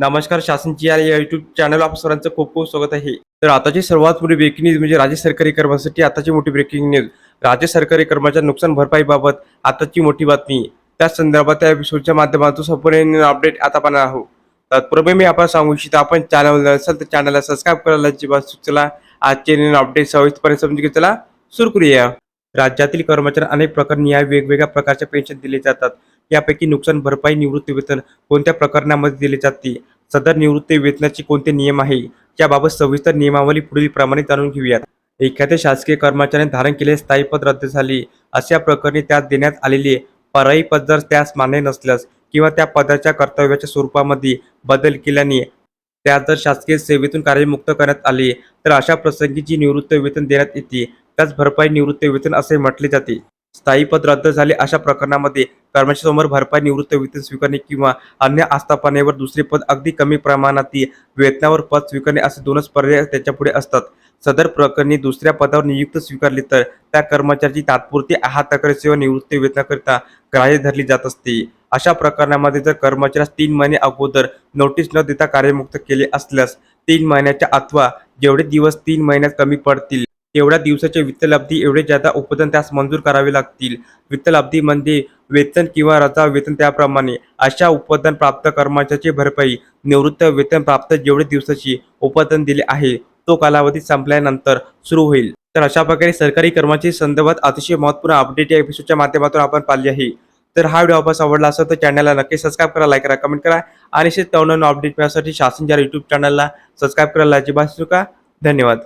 नमस्कार शासनची या YouTube channel आप सर्वांचं खूप खूप स्वागत आहे. तर आताची सर्वात मोठी ब्रेकिंग न्यूज म्हणजे राज्य सरकारी कर्मचाऱ्यांसाठी आताची मोठी ब्रेकिंग न्यूज राज्य सरकारी कर्माच्या नुकसान भरपाईबाबत आताची मोठी बातमी. त्या संदर्भात त्या एपिसोडच्या माध्यमातून संपूर्ण अपडेट आता पाहणार आहोत. तत्पूर्वी मी आपण सांगू इच्छितो आपण चॅनल असेल तर चॅनलला सबस्क्राईब करायला अजिबात चला. आजचे अपडेट सविस्तरपणे समजून घेतला सुरू करूया. राज्यातील कर्मचाऱ्यांना अनेक प्रकार या वेगवेगळ्या प्रकारचे पेन्शन दिले जातात. यापैकी नुकसान भरपाई निवृत्ती वेतन कोणत्या प्रकरणामध्ये दिले जाते? सदर निवृत्ती वेतनाचे कोणते नियम आहे? याबाबत सविस्तर नियमावली पुढील प्रमाणे जाणून घेऊयात. एखाद्या शासकीय कर्मचाऱ्याने धारण केलेले स्थायी पद रद्द झाले. अशा प्रकरणी त्यास देण्यात आलेले पर्यायी पद जर त्यास मान्य नसल्यास किंवा त्या पदाच्या कर्तव्याच्या स्वरूपामध्ये बदल केल्याने त्यास जर शासकीय सेवेतून कार्यमुक्त करण्यात आले तर अशा प्रसंगी जी निवृत्ती वेतन देण्यात येते त्यास भरपाई निवृत्ती वेतन असे म्हटले जाते. स्थायी पद रद्द झाले. अशा प्रकरणामध्ये कर्मचाऱ्यासमोर भरपाई निवृत्त वेतन स्वीकारणे किंवा अन्य आस्थापनेवर दुसरे पद अगदी कमी प्रमाणात वेतनावर पद स्वीकारणे असे दोनच पर्याय त्याच्या पुढे असतात. सदर प्रकरणी दुसऱ्या पदावर नियुक्त स्वीकारले तर त्या कर्मचाऱ्याची तात्पुरती आहार सेवा निवृत्ती वेतनाकरिता ग्राह्य धरली जात असते. अशा प्रकरणामध्ये जर कर्मचाऱ्यास तीन महिने अगोदर नोटीस न देता कार्यमुक्त केले असल्यास तीन महिन्याच्या अथवा जेवढे दिवस तीन महिन्यात कमी पडतील तेवढ्या दिवसाचे वित्तलाब्धी एवढे जादा उत्पादन त्यास मंजूर करावे लागतील. वित्तलाब्धीमध्ये म्हणजे वेतन किंवा रजा वेतन त्याप्रमाणे. अशा उत्पादन प्राप्त कर्मचाऱ्याची भरपाई. निवृत्त वेतन प्राप्त जेवढे दिवसाची उत्पादन दिले आहे तो कालावधी संपल्यानंतर सुरू होईल. तर अशा प्रकारे सरकारी कर्मचारी संदर्भात अतिशय महत्त्वपूर्ण अपडेट या एपिसोडच्या माध्यमातून आपण पाहिली आहे. तर हा व्हिडिओ आपण आवडला असेल तर चॅनलला नक्की सबस्क्राईब करा लाईक करा कमेंट करा आणि असेच नवनवीन अपडेट मिळण्यासाठी शासन ज्या युट्यूब चॅनलला सबस्क्राईब करायला अजिबात विसरू नका. धन्यवाद.